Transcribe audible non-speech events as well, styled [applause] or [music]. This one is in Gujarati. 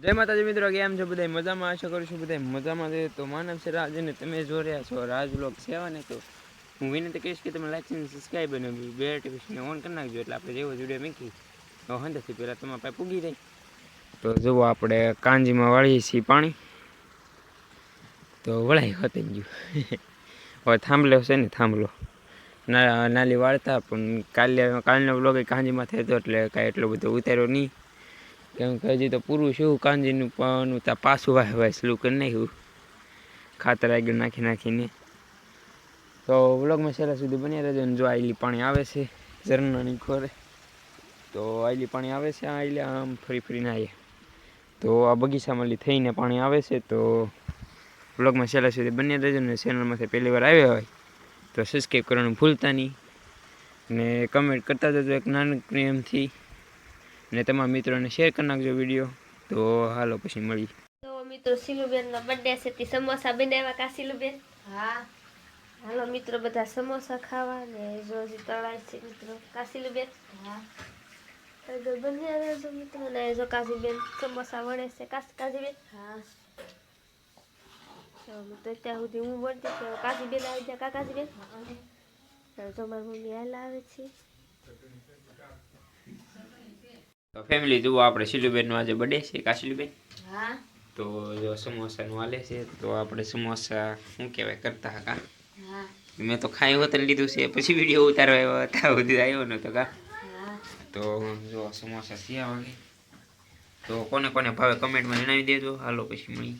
જય માતાજી મિત્રો, કેમ છો બધા? મજામાં? આશા કરું છું બધા મજામાં છે. તો માનવ છે રાજ અને તમે જો રહ્યા છો રાજ લોક સેવા ને તો હું વિનંતી કહીશ કે તમે લાઈક અને સબસ્ક્રાઈબ અને બે નોટિફિકેશન ઓન કરી નાખજો. એટલે આપણે જેવો જોડે મૂકી તો હંધાથી પહેલાં તમારા પાસે પૂગી જાય. તો જુઓ આપણે કાંજીમાં વાળીએ છીએ પાણી. તો વળાઈ હતી ગયું. [laughs] હવે થાંભલો છે ને થાંભલો. નાલી વાળતા, પણ કાલે, કાલનો બ્લોગ કાંજીમાં થયો એટલે કાંઈ એટલો બધો ઉતાર્યો નહીં. કેમ કે હજી તો પૂરું શું કાંજીનું પણ ત્યાં પાછું વાહ વાહ સ્લું કરી નાખ્યું. ખાતર આગળ નાખી નાખીને. તો વ્લોગમાં છેલ્લા સુધી બન્યા રહેજો ને જો આઈલી પાણી આવે છે, ઝરણાની ખોરે. તો આઈલી પાણી આવે છે આઈલી આમ ફરી ફરીને આવીએ તો આ બગીચામાં થઈને પાણી આવે છે, તો વ્લોગમાં છેલ્લા સુધી બન્યા રહેજો ને ચેનલમાંથી પહેલી વાર આવ્યા હોય, તો સબસ્ક્રાઈબ કરવાનું ભૂલતા નહીં. ને કમેન્ટ કરતા જજો એક નાનકડી એમથી. ને તમારા મિત્રોને શેર કરી નાખજો વીડિયો તો હાલો પછી મળી તો મિત્રો સિલુબેનનો બર્થડે છે તે સમોસા બનાવ્યા કા સિલુબેન હા. હાલો મિત્રો બધા સમોસા ખાવા ને જો હજી તળાય છે મિત્રો. કાશીલુબેન હા. તો બન્યા રહેજો મિત્રો ને જો કાશીબેન સમોસા વડે છે. કાશ કાશીબેન હા. તો મિત્રો અત્યાર સુધી હું વળતી છું કાશીબેન આવી જાય કા કાશીબેન ચાલો તો મારી મમ્મી હાલ આવે છે. તો ફેમિલી જુઓ આપણે શીલુબેનનો આજે બર્થડે છે. કાશીલુબેન? હા. તો જો સમોસાનું હાલે છે તો આપણે સમોસા શું કહેવાય કરતા હતા. હા. મેં તો ખાઈ હોતને લીધું છે. પછી વીડિયો ઉતારવા આવ્યો હતા સુધી આવ્યો નતો કા. તો જો સમોસા સિયા વાગે. તો કોને કોને ભાવે કમેન્ટમાં જણાવી દેજો. હાલો પછી મળી